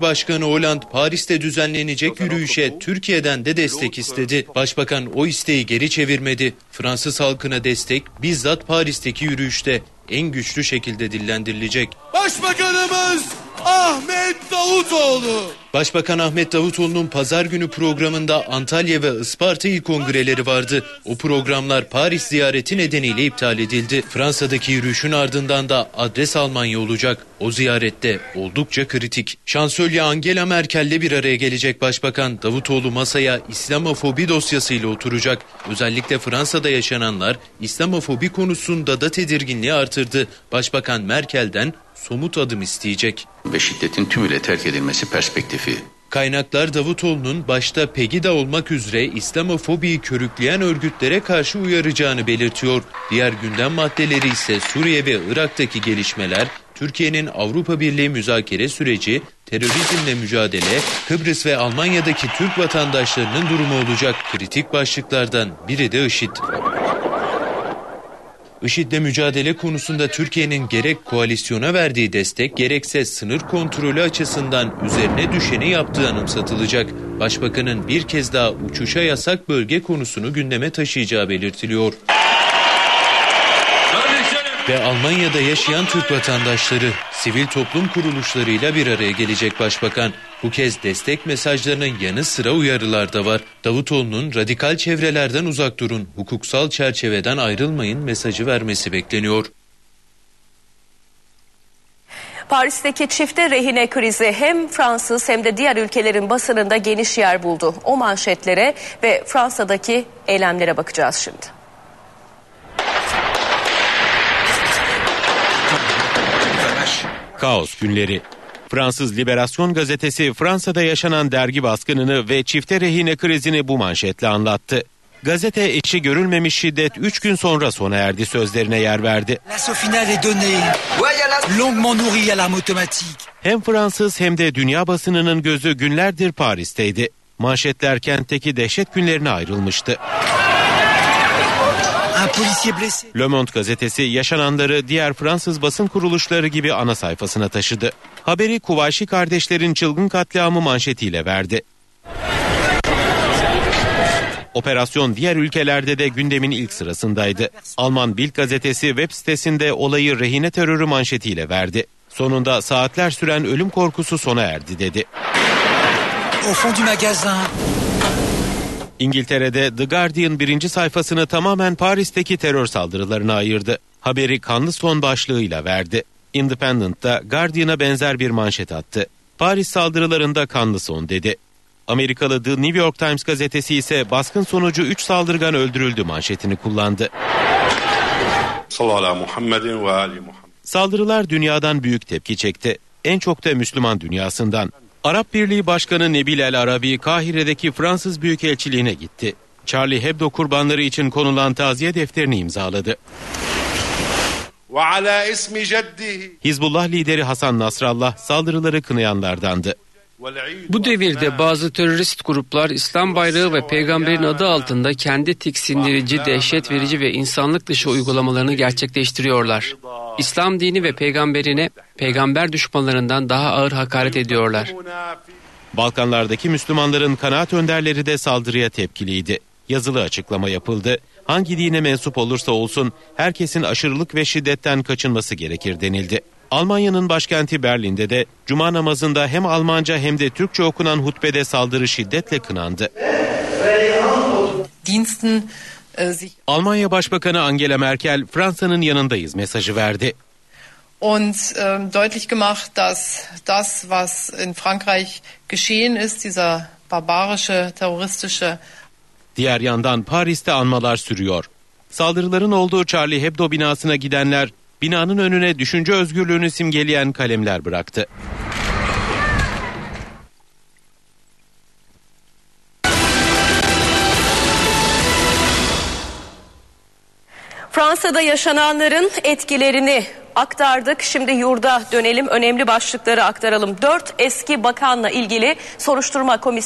Başkanı Hollande Paris'te düzenlenecek yürüyüşe Türkiye'den de destek istedi. Başbakan o isteği geri çevirmedi. Fransız halkına destek bizzat Paris'teki yürüyüşte en güçlü şekilde dillendirilecek. Başbakanımız Ahmet Davutoğlu. Başbakan Ahmet Davutoğlu'nun pazar günü programında Antalya ve Isparta İl Kongreleri vardı. O programlar Paris ziyareti nedeniyle iptal edildi. Fransa'daki yürüyüşün ardından da adres Almanya olacak. O ziyarette oldukça kritik. Şansölye Angela Merkel'le bir araya gelecek başbakan Davutoğlu masaya İslamofobi dosyasıyla oturacak. Özellikle Fransa'da yaşananlar İslamofobi konusunda da tedirginliği artırdı. Başbakan Merkel'den somut adım isteyecek. Ve şiddetin tümüyle terk edilmesi perspektifi Kaynaklar Davutoğlu'nun başta Pegida olmak üzere İslamofobiyi körükleyen örgütlere karşı uyaracağını belirtiyor. Diğer gündem maddeleri ise Suriye ve Irak'taki gelişmeler, Türkiye'nin Avrupa Birliği müzakere süreci, terörizmle mücadele, Kıbrıs ve Almanya'daki Türk vatandaşlarının durumu olacak. Kritik başlıklardan biri de IŞİD. IŞİD'le mücadele konusunda Türkiye'nin gerek koalisyona verdiği destek gerekse sınır kontrolü açısından üzerine düşeni yaptığı anımsatılacak. Başbakanın bir kez daha uçuşa yasak bölge konusunu gündeme taşıyacağı belirtiliyor. Ve Almanya'da yaşayan Türk vatandaşları sivil toplum kuruluşlarıyla bir araya gelecek başbakan. Bu kez destek mesajlarının yanı sıra uyarılar da var. Davutoğlu'nun radikal çevrelerden uzak durun, hukuksal çerçeveden ayrılmayın mesajı vermesi bekleniyor. Paris'teki çifte rehine krizi hem Fransız hem de diğer ülkelerin basınında geniş yer buldu. O manşetlere ve Fransa'daki eylemlere bakacağız şimdi. Kaos günleri. Fransız Liberasyon gazetesi Fransa'da yaşanan dergi baskınını ve çifte rehine krizini bu manşetle anlattı. Gazete eşi görülmemiş şiddet 3 gün sonra sona erdi sözlerine yer verdi. Hem Fransız hem de dünya basınının gözü günlerdir Paris'teydi. Manşetler kentteki dehşet günlerine ayrılmıştı. Le Monde gazetesi yaşananları diğer Fransız basın kuruluşları gibi ana sayfasına taşıdı. Haberi Kuvaşi kardeşlerin çılgın katliamı manşetiyle verdi. Operasyon diğer ülkelerde de gündemin ilk sırasındaydı. Alman Bild gazetesi web sitesinde olayı rehine terörü manşetiyle verdi. Sonunda saatler süren ölüm korkusu sona erdi dedi. Au fond du magasin. İngiltere'de The Guardian birinci sayfasını tamamen Paris'teki terör saldırılarına ayırdı. Haberi kanlı son başlığıyla verdi. Independent da Guardian'a benzer bir manşet attı. Paris saldırılarında kanlı son dedi. Amerikalı The New York Times gazetesi ise baskın sonucu 3 saldırgan öldürüldü manşetini kullandı. Saldırılar dünyadan büyük tepki çekti. En çok da Müslüman dünyasından. Arap Birliği Başkanı Nebil El Arabi Kahire'deki Fransız Büyükelçiliğine gitti. Charlie Hebdo kurbanları için konulan taziye defterini imzaladı. Hizbullah lideri Hasan Nasrallah saldırıları kınayanlardandı. Bu devirde bazı terörist gruplar İslam bayrağı ve peygamberin adı altında kendi tiksindirici, dehşet verici ve insanlık dışı uygulamalarını gerçekleştiriyorlar. İslam dini ve peygamberine peygamber düşmanlarından daha ağır hakaret ediyorlar. Balkanlardaki Müslümanların kanaat önderleri de saldırıya tepkiliydi. Yazılı açıklama yapıldı. Hangi dine mensup olursa olsun herkesin aşırılık ve şiddetten kaçınması gerekir denildi. Almanya'nın başkenti Berlin'de de cuma namazında hem Almanca hem de Türkçe okunan hutbede saldırı şiddetle kınandı. Almanya Başbakanı Angela Merkel Fransa'nın yanındayız mesajı verdi. und ähm, deutlich gemacht, dass das, was in Frankreich geschehen ist, dieser barbarische, terroristische Diğer yandan Paris'te anmalar sürüyor. Saldırıların olduğu Charlie Hebdo binasına gidenler binanın önüne düşünce özgürlüğünü simgeleyen kalemler bıraktı. Fransa'da yaşananların etkilerini aktardık. Şimdi yurda dönelim. Önemli başlıkları aktaralım. Dört eski bakanla ilgili soruşturma komisyonu